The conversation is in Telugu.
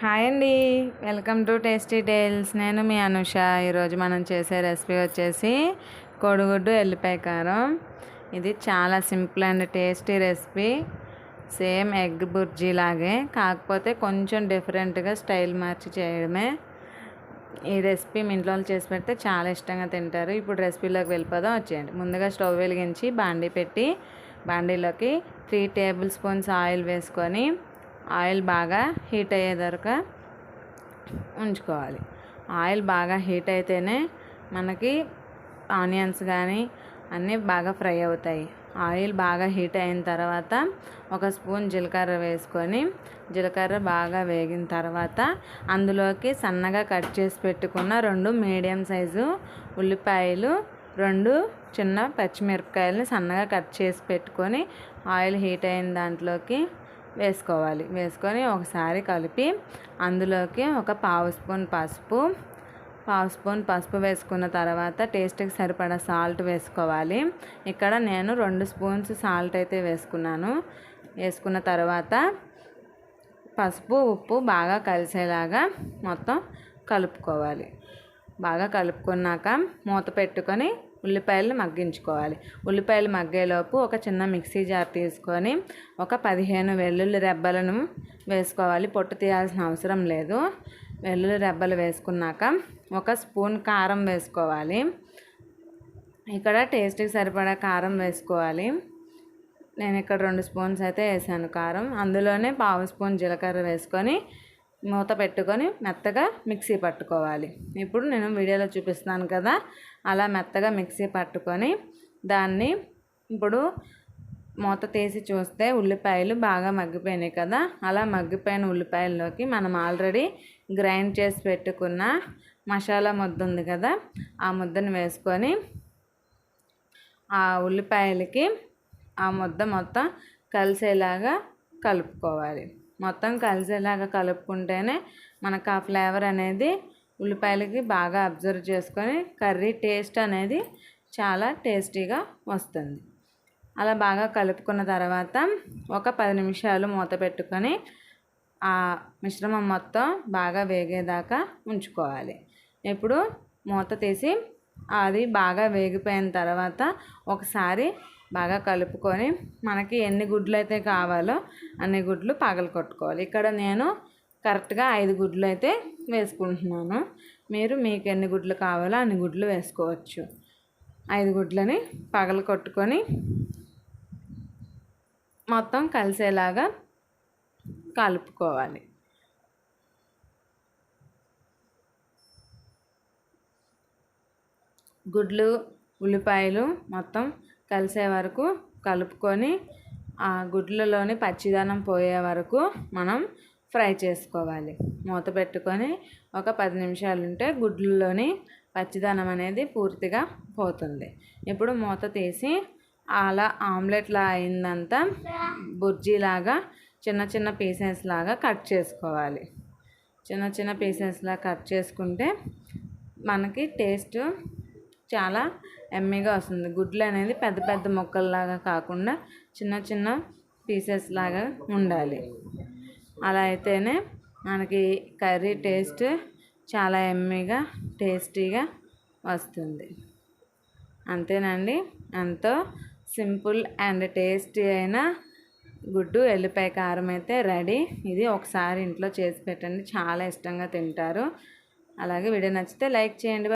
హాయ్ అండి. Welcome to tasty tales. నేను మీ అనుష. ఈరోజు మనం చేసే రెసిపీ వచ్చేసి కోడిగుడ్డు ఎల్లిపాయ కారం. ఇది చాలా simple and tasty recipe. Same egg bhurji లాగే. కాకపోతే కొంచెం డిఫరెంట్గా స్టైల్ మార్చి చేయడమే. ఈ రెసిపీ మీ ఇంట్లో చేసి పెడితే చాలా ఇష్టంగా తింటారు. ఇప్పుడు రెసిపీలోకి వెళ్ళిపోదాం. వచ్చేయండి. ముందుగా స్టవ్ వెలిగించి బాండీ పెట్టి బాండీలోకి త్రీ టేబుల్ స్పూన్స్ ఆయిల్ వేసుకొని ఆయిల్ బాగా హీట్ అయ్యేదాకా ఉంచుకోవాలి. ఆయిల్ బాగా హీట్ అయితేనే మనకి ఆనియన్స్ కానీ అన్నీ బాగా ఫ్రై అవుతాయి. ఆయిల్ బాగా హీట్ అయిన తర్వాత ఒక స్పూన్ జీలకర్ర వేసుకొని జీలకర్ర బాగా వేగిన తర్వాత అందులోకి సన్నగా కట్ చేసి పెట్టుకున్న రెండు మీడియం సైజు ఉల్లిపాయలు రెండు చిన్న పచ్చిమిరపకాయలని సన్నగా కట్ చేసి పెట్టుకొని ఆయిల్ హీట్ అయిన దాంట్లోకి వేసుకోవాలి. వేసుకొని ఒకసారి కలిపి అందులోకి ఒక పావు స్పూన్ పసుపు పావు స్పూన్ పసుపు వేసుకున్న తర్వాత టేస్ట్కి సరిపడా సాల్ట్ వేసుకోవాలి. ఇక్కడ నేను రెండు స్పూన్స్ సాల్ట్ అయితే వేసుకున్నాను. వేసుకున్న తర్వాత పసుపు ఉప్పు బాగా కలిసేలాగా మొత్తం కలుపుకోవాలి. బాగా కలుపుకున్నాక మూత పెట్టుకొని ఉల్లిపాయలు మగ్గించుకోవాలి. ఉల్లిపాయలు మగ్గేలోపు ఒక చిన్న మిక్సీ జార్ తీసుకొని ఒక పదిహేను వెల్లుల్లి రెబ్బలను వేసుకోవాలి. పొట్టు తీయాల్సిన అవసరం లేదు. వెల్లుల్లి రెబ్బలు వేసుకున్నాక ఒక స్పూన్ కారం వేసుకోవాలి. ఇక్కడ టేస్ట్కి సరిపడా కారం వేసుకోవాలి. నేను ఇక్కడ రెండు స్పూన్స్ అయితే వేసాను కారం. అందులోనే పావు స్పూన్ జీలకర్ర వేసుకొని మూత పెట్టుకొని మెత్తగా మిక్సీ పట్టుకోవాలి. ఇప్పుడు నేను వీడియోలో చూపిస్తున్నాను కదా అలా మెత్తగా మిక్సీ పట్టుకొని దాన్ని ఇప్పుడు మూత తీసి చూస్తే ఉల్లిపాయలు బాగా మగ్గిపోయినాయి కదా అలా మగ్గిపోయిన ఉల్లిపాయల్లోకి మనం ఆల్రెడీ గ్రైండ్ చేసి పెట్టుకున్న మసాలా ముద్ద ఉంది కదా ఆ ముద్దను వేసుకొని ఆ ఉల్లిపాయలకి ఆ ముద్ద మొత్తం కలిసేలాగా కలుపుకోవాలి. మొత్తం కలిసేలాగా కలుపుకుంటేనే మనకు ఆ ఫ్లేవర్ అనేది ఉల్లిపాయలకి బాగా అబ్జర్వ్ చేసుకొని కర్రీ టేస్ట్ అనేది చాలా టేస్టీగా వస్తుంది. అలా బాగా కలుపుకున్న తర్వాత ఒక పది నిమిషాలు మూత పెట్టుకొని ఆ మిశ్రమం మొత్తం బాగా వేగేదాకా ఉంచుకోవాలి. ఇప్పుడు మూత తీసి అది బాగా వేగిపోయిన తర్వాత ఒకసారి బాగా కలుపుకొని మనకి ఎన్ని గుడ్లు అయితే కావాలో అన్ని గుడ్లు పగలు కొట్టుకోవాలి. ఇక్కడ నేను కరెక్ట్గా ఐదు గుడ్లు అయితే వేసుకుంటున్నాను. మీరు మీకు ఎన్ని గుడ్లు కావాలో అన్ని గుడ్లు వేసుకోవచ్చు. ఐదు గుడ్లని పగలు కొట్టుకొని మొత్తం కలిసేలాగా కలుపుకోవాలి. గుడ్లు ఉల్లిపాయలు మొత్తం కలిసే వరకు కలుపుకొని ఆ గుడ్లలోని పచ్చిదనం పోయే వరకు మనం ఫ్రై చేసుకోవాలి. మూత పెట్టుకొని ఒక పది నిమిషాలు ఉంటే గుడ్లలోని పచ్చిదనం అనేది పూర్తిగా పోతుంది. ఇప్పుడు మూత తీసి అలా ఆమ్లెట్లా అయిందంతా బుర్జీలాగా చిన్న చిన్న పీసెస్ లాగా కట్ చేసుకోవాలి. చిన్న చిన్న పీసెస్లా కట్ చేసుకుంటే మనకి టేస్ట్ చాలా ఎమ్మీగా వస్తుంది. గుడ్లు అనేది పెద్ద పెద్ద ముక్కల్లాగా కాకుండా చిన్న చిన్న పీసెస్ లాగా ఉండాలి. అలా అయితేనే మనకి కర్రీ టేస్ట్ చాలా ఎమ్మీగా టేస్టీగా వస్తుంది. అంతేనండి. ఎంతో సింపుల్ అండ్ టేస్టీ అయిన గుడ్డు ఎల్లిపాయ కారం అయితే రెడీ. ఇది ఒకసారి ఇంట్లో చేసి పెట్టండి. చాలా ఇష్టంగా తింటారు. అలాగే వీడియో నచ్చితే లైక్ చేయండి.